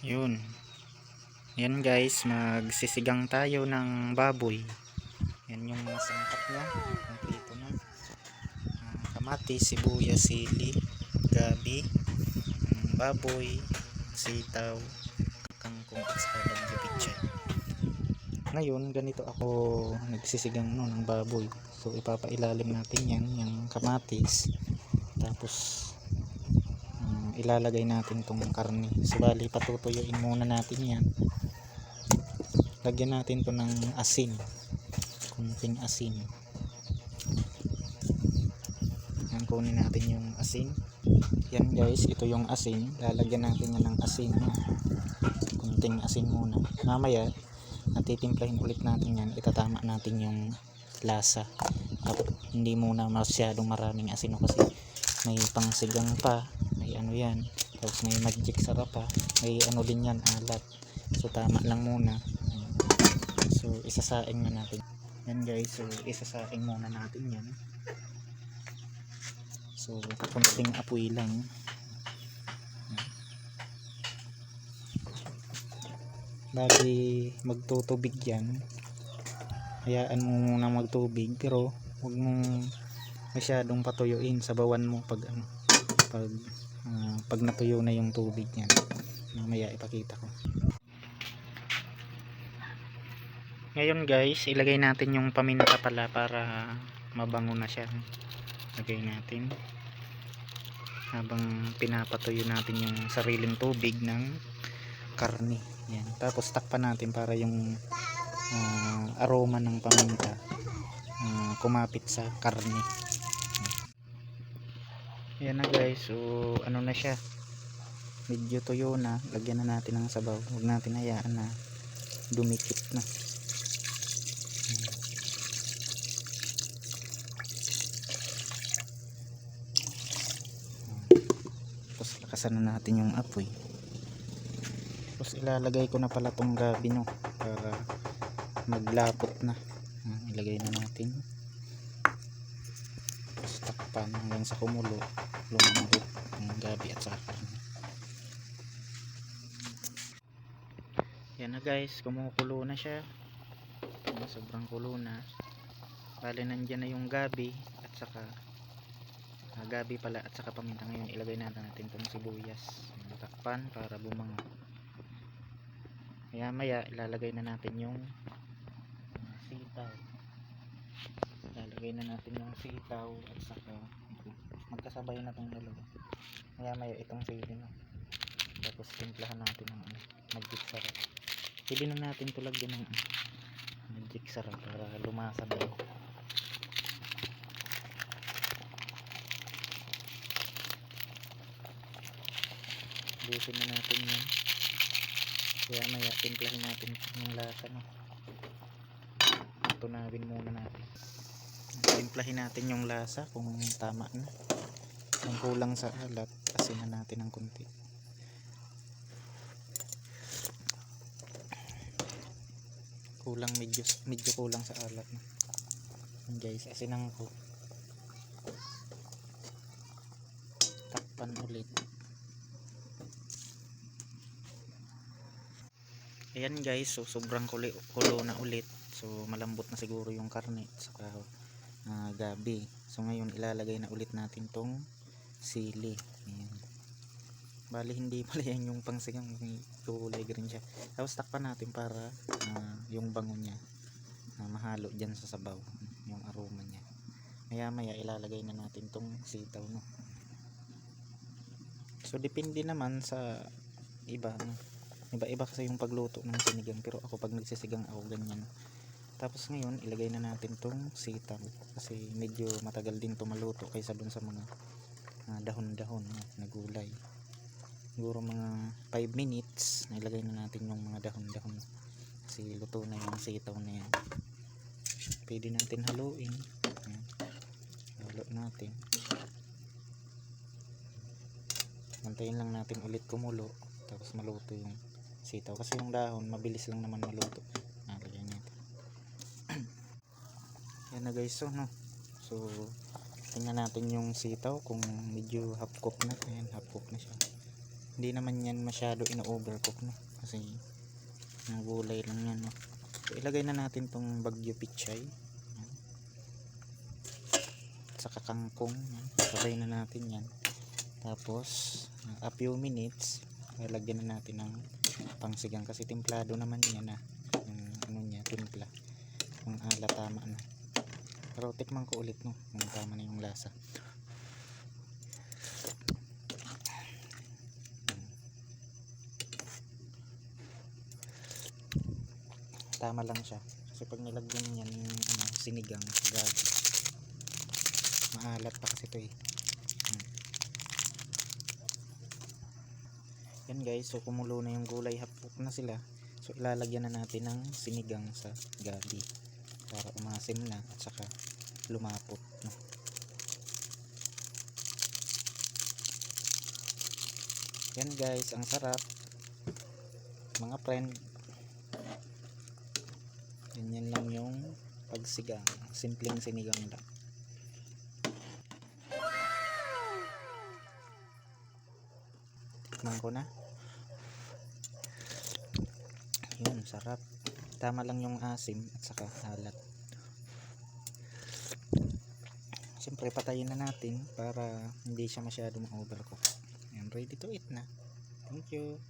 Yun. Yan guys, magsisigang tayo ng baboy. Yan yung mga sangkap niya. Kompleto na. Ah, kamatis, sibuyas, sili, gabi, mm, baboy, sitaw, kangkong at saka bagyo Ngayon, ganito ako nagsisigang no, ng baboy. So, ipapailalim natin yan, yung kamatis. Tapos, um, ilalagay natin tong karne. So, bali, patutuyuin muna natin yan. Lagyan natin to ng asin. Kunting asin. Yan, kunin natin yung asin. Yan guys, ito yung asin. Lalagyan natin yan ng asin. Kunting asin muna. Mamaya, natitimplahin ulit natin yan. Itatama natin yung lasa. Tapos, hindi muna masyadong maraming asin kasi may pangsigang pa. May ano yan. Tapos may magic sarap pa. May ano din yan, alat. So tama lang muna. So isasaing na natin. Yan guys, so isasaing muna natin yan. So kunting apoy lang. Bali magtutubig yan. Hayaan mo muna magtubig pero huwag mong masyadong patuyuin sabawan mo pag ano pag ah, pag natuyo na yung tubig niyan mamaya ipakita ko. Ngayon guys ilagay natin yung paminta pala para mabango na siya. Lagay natin. Habang pinapatuyo natin yung sariling tubig ng karne. Yan. Tapos takpan natin para yung ah, aroma ng paminta ah, kumapit sa karne yan na guys. So ano na siya? Medyo tuyo na. Lagyan na natin ng sabaw. Huwag natin hayaan na dumikit na. Tapos lakasan na natin yung apoy. Tapos ilalagay ko na pala tong gabi no? Para maglapot na. Ilagay na natin takpan hanggang sa kumulo lumambot ang gabi at saka yan na guys kumukulo na siya. Sobrang kulo na. Bali nandyan na yung gabi at saka ah, gabi pala at saka paminta. Ngayon ilagay natin natin itong sibuyas. Takpan para bumango. Kaya maya ilalagay na natin yung ah, sitaw lalagay na natin yung sitaw at saka ito. magkasabay na itong dalawa. Kaya maya itong sili na. Tapos timplahan natin ng ano, magic sarap. Pwede na natin ito lagyan ng ano, magic sarap para lumasa na. Yun busin na natin yan kaya maya timplahin natin yung lasa no? Tunawin muna natin timplahin natin yung lasa kung tama na. Kung kulang sa alat asin na natin ng kunti kulang medyo medyo kulang sa alat Yan guys asinan ko. Takpan ulit. Ayan guys so sobrang kulo na ulit. So malambot na siguro yung karne saka ah, gabi. So ngayon ilalagay na ulit natin tong sili. Ayan. Bali hindi pala yan yung pangsigang kulay green siya. Tapos takpan natin para ah, yung bango niya ah, mahalo dyan sa sabaw yung aroma niya. Maya maya ilalagay na natin tong sitaw no? So depende naman sa iba no? iba iba kasi yung pagluto ng sinigang pero ako pag nagsisigang ako ganyan tapos ngayon ilagay na natin tong sitaw kasi medyo matagal din to maluto kaysa dun sa mga ah, dahon-dahon no, na gulay. Siguro mga 5 minutes nilagay na natin yung mga dahon-dahon kasi luto na yung sitaw na yan. Pwede natin haluin. Ayan. halo natin. Antayin lang natin ulit kumulo tapos maluto yung sitaw. Kasi yung dahon mabilis lang naman maluto nalagyan natin yan na guys so no so tingnan natin yung sitaw kung medyo half cook na ayan half cook na siya Hindi naman yan masyado ina-overcook no. Kasi gulay lang yan no. So, ilagay na natin tong bagyo pichay. Yan. At saka kangkong. Sabay na natin yan. Tapos, a few minutes, lalagyan na natin ng pangsigang kasi templado naman yan na yung ano niya, timpla. Yung ala tama na. Pero tikman ko ulit no, kung tama na yung lasa. Tama lang siya. Kasi pag nilagyan niyan yung ano, sinigang, gabi. Maalat pa kasi ito eh. Hmm. Yan guys, so kumulo na yung gulay, hapok na sila. So ilalagyan na natin ng sinigang sa gabi para umasim na at saka lumapot. No? Yan guys, ang sarap. Mga friend, ganyan lang yung pagsigang. Simpleng sinigang lang. Tikman ko na. Yun, sarap. Tama lang yung asim at saka halat. Siyempre, patayin na natin para hindi siya masyadong overcook. Yan, ready to eat na. Thank you.